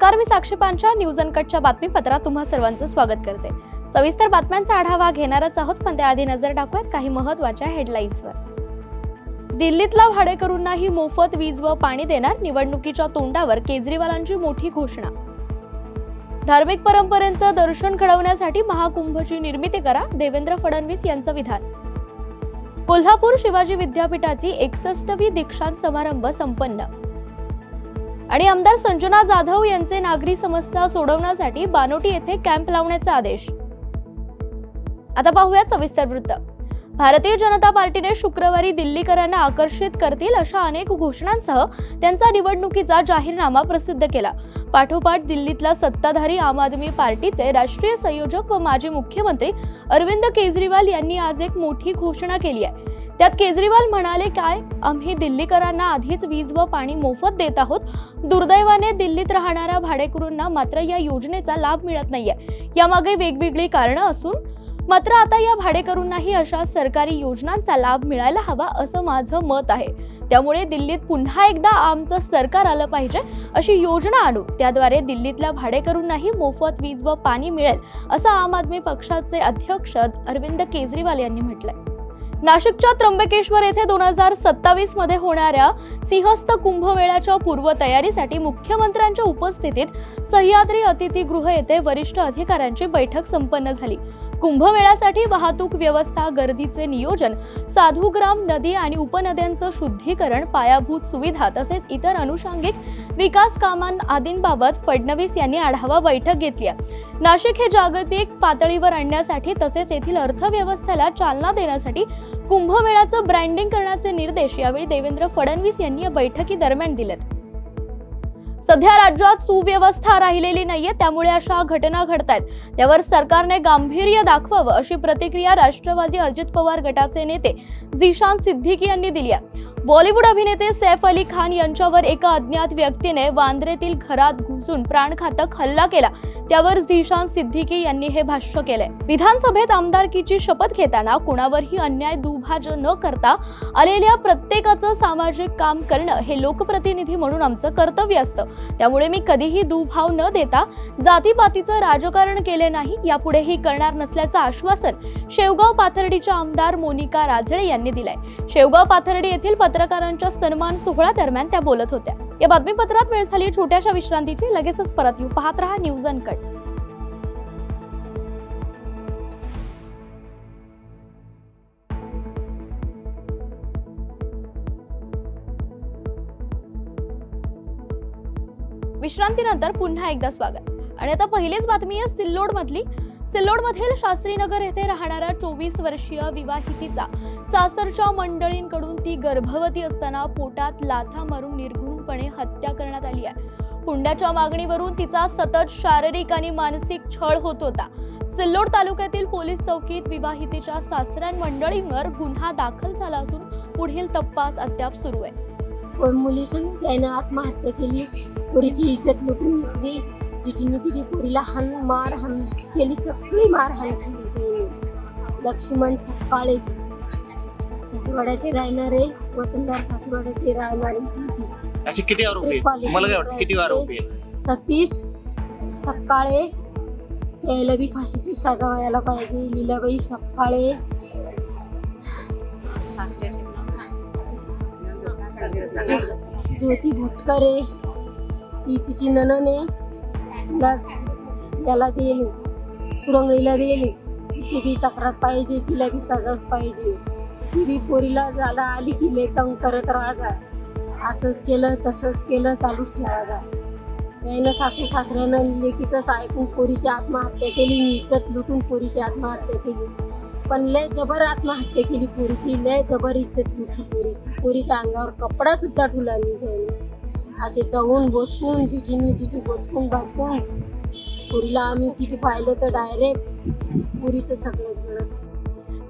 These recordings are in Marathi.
नमस्कार मी साक्षी पांचा न्यूज अनकटच्या बातमीपत्रात तुम्हा सर्वांचं स्वागत करते. सविस्तर बातम्यांचा आढावा घेणारच आहोत पण त्याआधी नजर टाकूयात काही महत्त्वाच्या हेडलाईन्सवर. दिल्लीतला भाडेकरूंनाही मोफत वीज व पाणी देणार निवडणुकीच्या तोंडावर केजरीवालांची मोठी घोषणा. धार्मिक परंपरेचं दर्शन घडवण्यासाठी महाकुंभची निर्मिती करा देवेंद्र फडणवीस यांचं विधान. कोल्हापूर शिवाजी विद्यापीठाची एकसष्टवी दीक्षांत समारंभ संपन्न. आणि आमदार संजना जाधव यांचे नागरी समस्या सोडवण्यासाठी बानोटी येथे कॅम्प लावण्याचा आदेश. आता पाहूयात सविस्तर वृत्त. भारतीय जनता पार्टीने शुक्रवारी दिल्लीकरांना आकर्षित करतील अशा अनेक घोषणांसह त्यांचा निवडणुकीचा जाहीरनामा प्रसिद्ध केला. पाठोपाठ दिल्लीतल्या सत्ताधारी आम आदमी पार्टीचे राष्ट्रीय संयोजक व माजी मुख्यमंत्री अरविंद केजरीवाल यांनी आज एक मोठी घोषणा केली आहे. त्यात केजरीवाल म्हणाले काय? आम्ही दिल्लीकरांना आधीच वीज व पाणी मोफत देत आहोत. दुर्दैवाने दिल्लीत राहणाऱ्या भाडेकरूंना मात्र या योजनेचा लाभ मिळत नाहीये. यामागे वेगवेगळी कारणं असून मात्र आता या भाडेकरूंनाही अशा सरकारी योजनांचा लाभ मिळायला हवा असं माझं मत आहे. त्यामुळे दिल्लीत पुन्हा एकदा आमचं सरकार आलं पाहिजे अशी योजना आणू. त्याद्वारे दिल्लीतल्या भाडेकरूंनाही मोफत वीज व पाणी मिळेल असं आम आदमी पक्षाचे अध्यक्ष अरविंद केजरीवाल यांनी म्हटलंय. नाशिकच्या त्र्यंबकेश्वर येथे दोन हजार सत्तावीसमध्ये होणाऱ्या सिंहस्थ कुंभमेळ्याच्या पूर्वतयारीसाठी मुख्यमंत्र्यांच्या उपस्थितीत सह्याद्री अतिथीगृह येथे वरिष्ठ अधिकाऱ्यांची बैठक संपन्न झाली. कुंभमेळ्यासाठी वाहतूक व्यवस्था गर्दीचे नियोजन साधुग्राम नदी आणि उपनद्यांचं शुद्धीकरण पायाभूत सुविधा तसेच इतर अनुषंगिक विकास कामां आदींबाबत फडणवीस यांनी आढावा बैठक घेतली आहे. नाशिक हे जागतिक पातळीवर आणण्यासाठी तसेच येथील अर्थव्यवस्थेला चालना देण्यासाठी कुंभमेळ्याचं ब्रँडिंग करण्याचे निर्देश यावेळी देवेंद्र फडणवीस यांनी या बैठकीदरम्यान दिलेत सध्या राज्यात सुव्यवस्था राहिलेली नाहीये त्यामुळे अशा घटना घडतायत. त्यावर सरकारने गांभीर्य दाखवावं अशी प्रतिक्रिया राष्ट्रवादी अजित पवार गटाचे नेते झिशान सिद्दीकी यांनी दिली आहे. बॉलिवूड अभिनेते सैफ अली खान यांच्यावर एका अज्ञात व्यक्तीने वांद्रेतील घरात घुसून प्राणघातक हल्ला केला. त्यावर झिशान सिद्दीकी यांनी हे भाष्य केलंय. विधानसभेत आमदारकीची शपथ घेताना कुणावरही अन्याय दुभाज न करता आलेल्या प्रत्येकाचं सामाजिक काम करणं हे लोकप्रतिनिधी म्हणून आमचं कर्तव्य असतं. त्यामुळे मी कधीही दुभाव न देता जातीपातीचं राजकारण केले नाही यापुढेही करणार नसल्याचं आश्वासन शेवगाव पाथर्डीच्या आमदार मोनिका राजळे यांनी दिलंय. शेवगाव पाथर्डी येथील पत्रकारांच्या सन्मान सोहळा दरम्यान त्या बोलत होत्या. या बातमीपत्रात वेळ झाली छोट्याशा विश्रांतीची. लगेचच परत येऊ. पाहत रहा न्यूज अनकट. विश्रांतीनंतर पुन्हा एकदा स्वागत. आणि आता पहिलीच बातमी आहे सिल्लोड मधली सिल्लोड मधील शास्त्रीनगर येथे राहणाऱ्या चोवीस वर्षीय विवाहितीचा सासरच्या मंडळींकडून ती गर्भवती असताना पोटात लाथा मारून निर्घृणपणे हत्या करण्यात आली आहे. हुंड्याच्या मागणीवरून तिचा सतत शारीरिक आणि मानसिक छळ होत होता. सिल्लोड तालुक्यातील पोलीस चौकीत विवाहितेच्या सासऱ्यां मंडळींवर गुन्हा दाखल झाला असून पुढील तपास अद्याप सुरू आहे. पण मुलीसून त्याने आत्महत्या केली. पोरीची इज्जत लुटून घेतली जिटीने तिची पोरीला हान मार हान केली सगळी मार हान केली. लक्ष्मण सकाळे सासवड्याचे राहणारे वतनदार सासवड्याचे राहणारे. असे किती आरोपी आहेत? तुम्हाला काय वाटतं किती आरोपी आहेत? सतीश सकाळे त्याला बी फाशीची सजा व्हायला पाहिजे लीलाबाई सकाळे ज्योती भुटकरे ती तिची ननने त्याला दिली. सुरंगळीला दिली. तिची बी तक्रार पाहिजे तिला बी सजाच पाहिजे. ती बी पोरीला झाला आली की लेखन करत राहा असंच केलं तसंच केलं चालूच ठेवा यायनं सासू सासऱ्यानं लेकीचंच ऐकून पोरीची आत्महत्या केली मी इज्जत लुटून पोरीची आत्महत्या केली. पण लय जबर आत्महत्या केली पोरीची लय जबर इज्जत लुटली पोरीची. पोरीच्या अंगावर कपडा सुद्धा ठुला नाही असे जाऊन बोचकून जिटीनी जिटी बोचकून बाचकून पुरीला आम्ही तिथे पाहिलं तर डायरेक्ट पुरीचं सगळं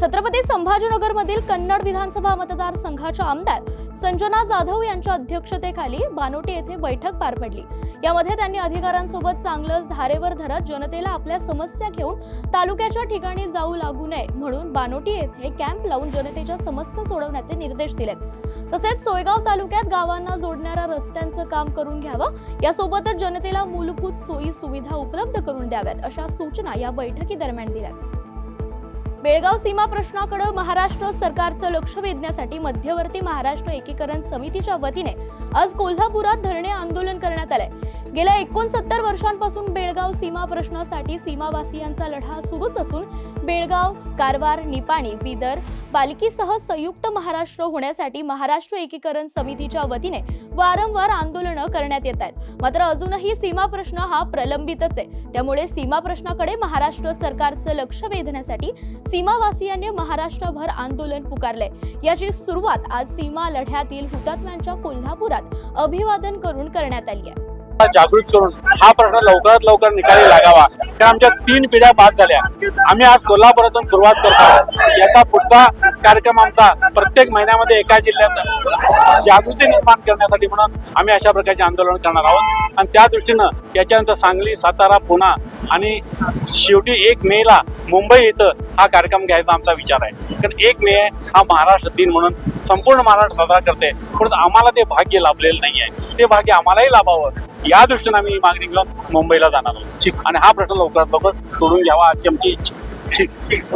छत्रपती संभाजीनगर मधील कन्नड विधानसभा मतदारसंघाच्या आमदार संजना जाधव यांच्या अध्यक्षतेखाली बानोटी येथे बैठक पार पडली. यामध्ये त्यांनी अधिकाऱ्यांसोबत चांगलंच धारेवर धरत जनतेला आपल्या समस्या घेऊन तालुक्याच्या ठिकाणी जाऊ लागू नये म्हणून बानोटी येथे कॅम्प लावून जनतेच्या समस्या सोडवण्याचे निर्देश दिलेत. तसेच सोयगाव तालुक्यात गावांना जोडणाऱ्या रस्त्यांचं काम करून घ्यावं. यासोबतच जनतेला मूलभूत सोयी सुविधा उपलब्ध करून द्याव्यात अशा सूचना या बैठकीदरम्यान दिल्या. बेळगाव सीमा प्रश्नाकडे महाराष्ट्र सरकारचं लक्ष वेधण्यासाठी मध्यवर्ती महाराष्ट्र एकीकरण समितीच्या वतीने आज कोल्हापुरात धरणे आंदोलन करण्यात आलंय. गेल्या एकोणसत्तर वर्षांपासून बेळगाव सीमा प्रश्नासाठी सीमावासियांचा लढा सुरूच असून बेळगाव कारवार निपाणी बिदर पालखीसह संयुक्त महाराष्ट्र होण्यासाठी महाराष्ट्र एकीकरण समितीच्या वतीने वारंवार आंदोलनं करण्यात येत आहेत. मात्र अजूनही सीमा प्रश्न हा प्रलंबितच आहे. त्यामुळे सीमा प्रश्नाकडे महाराष्ट्र सरकारचं लक्ष वेधण्यासाठी सीमावासियांनी महाराष्ट्रभर आंदोलन पुकारले याची सुरुवात आज सीमा लढ्यातील हुतात्म्यांच्या कोल्हापुरात अभिवादन करून करण्यात आली आहे. जागृत करून हा प्रश्न लवकरात लवकर निकाली लागावा. त्या आमच्या तीन पिढ्या बाद झाल्या. आम्ही आज कोल्हापुरातून सुरुवात करतो याचा पुढचा कार्यक्रम आमचा प्रत्येक महिन्यामध्ये एका जिल्ह्यात जागृती निर्माण करण्यासाठी म्हणून आम्ही अशा प्रकारचे आंदोलन करणार आहोत. आणि त्या दृष्टीनं याच्यानंतर सांगली सातारा पुणा आणि शेवटी एक मे ला मुंबई इथं हा कार्यक्रम घ्यायचा आमचा विचार आहे. कारण एक मे हा महाराष्ट्र दिन म्हणून संपूर्ण महाराष्ट्र साजरा करते. परंतु आम्हाला ते भाग्य लाभलेलं नाही आहे. ते भाग्य आम्हालाही लाभावं. या दृष्टीनं आम्ही ही मागणी घेऊन मुंबईला जाणार आहोत. ठीक. आणि हा प्रश्न लवकरात लवकर सोडून घ्यावा अशी आमची इच्छा. ठीक ठीक.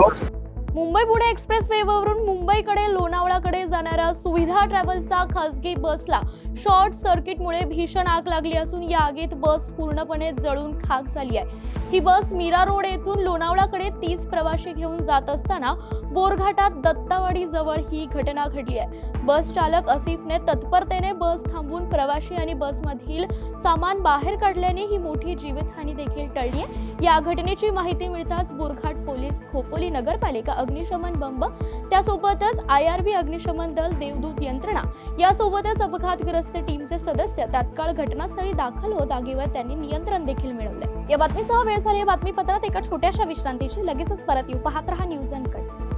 मुंबई पुणे एक्सप्रेस वेवरून मुंबईकडे लोणावळाकडे जाणाऱ्या सुविधा ट्रॅव्हल्सचा खासगी बसला शॉर्ट सर्किटमुळे भीषण आग लागली असून या आगीत बस पूर्णपणे जळून खाक झाली आहे. ही बस मीरा रोड येथून लोणावळाकडे तीस प्रवासी घेऊन जात असताना बोरघाटात दत्तावाडी जवळ ही घटना घडली आहे. बस चालक असिफने तत्परतेने बस थांबवून प्रवाशी आणि बसमधील सामान बाहेर काढल्याने ही मोठी जीवितहानी देखील टळली आहे. या घटनेची माहिती मिळताच बोरघाट पोलीस खोपोली नगरपालिका अग्निशमन बंब त्यासोबतच आय आर बी अग्निशमन दल देवदूत यंत्रणा यासोबतच अपघातग्रस्त टीमचे सदस्य तात्काळ घटनास्थळी दाखल होत आगीवर त्यांनी नियंत्रण देखील मिळवले या बातमीसह वेळ झाली या बातमीपत्रात एका छोट्याशा विश्रांतीची लगेचच परत येऊ. पाहत रहा न्यूज अँड कट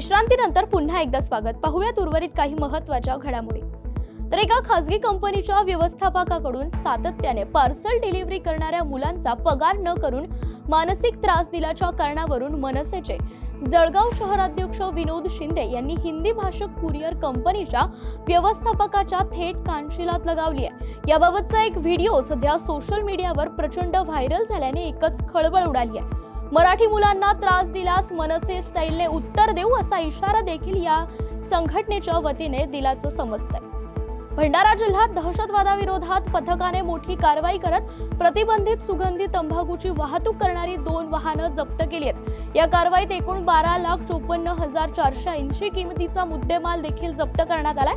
विश्रांतीनंतर पुन्हा एकदा स्वागत. पाहूयात उर्वरित काही महत्त्वाच्या घडामोडी. तर एका खासगी कंपनीच्या व्यवस्थापकाकडून सातत्याने पार्सल डिलिव्हरी करणाऱ्या मुलांचा पगार न करून मानसिक त्रास दिल्याच्या कारणावरून मनसेचे जळगाव शहराध्यक्ष विनोद शिंदे यांनी हिंदी भाषक कुरिअर कंपनीच्या व्यवस्थापकाच्या थेट कानशिलात लगावली आहे. याबाबतचा एक व्हिडिओ सध्या सोशल मीडियावर प्रचंड व्हायरल झाल्याने एकच खळबळ उडाली आहे. मराठी मुलांना त्रास दिल्यास मनसे स्टाईलने उत्तर देऊ असा इशारा देखील या संघटनेच्या वतीने दिल्याचं समजतंय. भंडारा जिल्ह्यात दहशतवादाविरोधात पथकाने मोठी कारवाई करत प्रतिबंधित सुगंधी तंबाखूची वाहतूक करणारी दोन वाहनं जप्त केली आहेत. या कारवाईत एकूण बारा लाख चोपन्न हजार चारशे ऐंशी किमतीचा मुद्देमाल देखील जप्त करण्यात आलाय.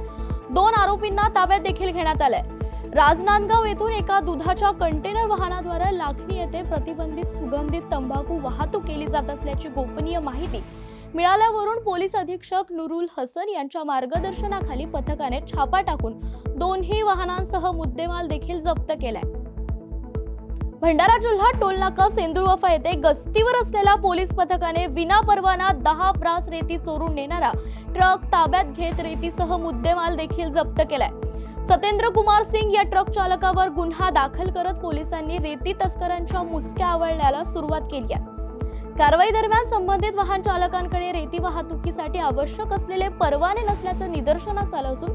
दोन आरोपींना ताब्यात देखील घेण्यात आलाय. राजनांदगाव येथून एका दुधाच्या कंटेनर वाहनाद्वारे लाखनी येथे प्रतिबंधित सुगंधित तंबाखू वाहतूक केली जात असल्याची गोपनीय माहिती मिळाल्यावरून पोलीस अधीक्षक नुरुल हसन यांच्या मार्गदर्शनाखाली पथकाने छापा टाकून दोन्ही वाहनांसह मुद्देमाल देखील जप्त केलाय. भंडारा जिल्हा टोलनाका सेंदुरवाफा येथे गस्तीवर असलेल्या पोलीस पथकाने विनापरवाना दहा ब्रास रेती चोरून नेणारा ट्रक ताब्यात घेत रेतीसह मुद्देमाल देखील जप्त केलाय. सतेंद्र कुमार सिंग या ट्रक चालकावर गुन्हा दाखल करत पोलिसांनी रेती तस्करांच्या मुसक्या आवळण्याला सुरुवात केली आहे. कारवाई दरम्यान संबंधित वाहन चालकांकडे रेती वाहतुकीसाठी आवश्यक असलेले परवाने नसल्याचं निदर्शनास आलं असून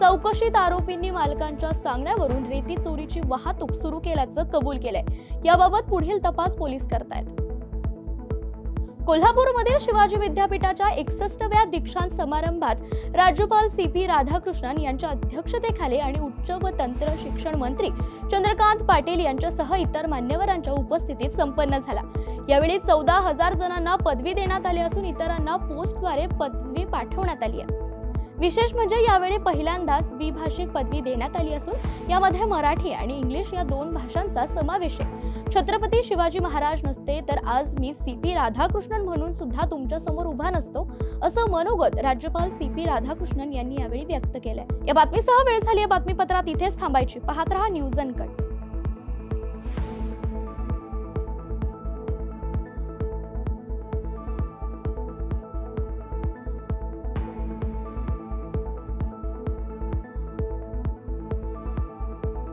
चौकशीत आरोपींनी मालकांच्या सांगण्यावरून रेती चोरीची वाहतूक सुरू केल्याचं कबूल केलंय. याबाबत पुढील तपास पोलीस करतायत. कोल्हापूरमधील शिवाजी विद्यापीठाच्या एकसष्टव्या दीक्षांत समारंभात राज्यपाल सी पी राधाकृष्णन यांच्या अध्यक्षतेखाली आणि उच्च व तंत्र शिक्षण मंत्री चंद्रकांत पाटील यांच्यासह इतर मान्यवरांच्या उपस्थितीत संपन्न झाला. यावेळी चौदा हजार जणांना पदवी देण्यात आली असून इतरांना पोस्टद्वारे पदवी पाठवण्यात आली आहे. विशेष म्हणजे यावेळी पहिल्यांदाच द्विभाषिक पदवी देण्यात आली असून यामध्ये मराठी आणि इंग्लिश या दोन भाषांचा समावेश आहे. छत्रपती शिवाजी महाराज नसते तर आज मी सी पी राधाकृष्णन म्हणून सुद्धा तुमच्यासमोर उभा नसतो असं मनोगत राज्यपाल सी पी राधाकृष्णन यांनी यावेळी व्यक्त केलंय. या बातमीसह वेळ झाली या बातमीपत्रात इथेच थांबायची. पाहत रहा न्यूज अनकट. कट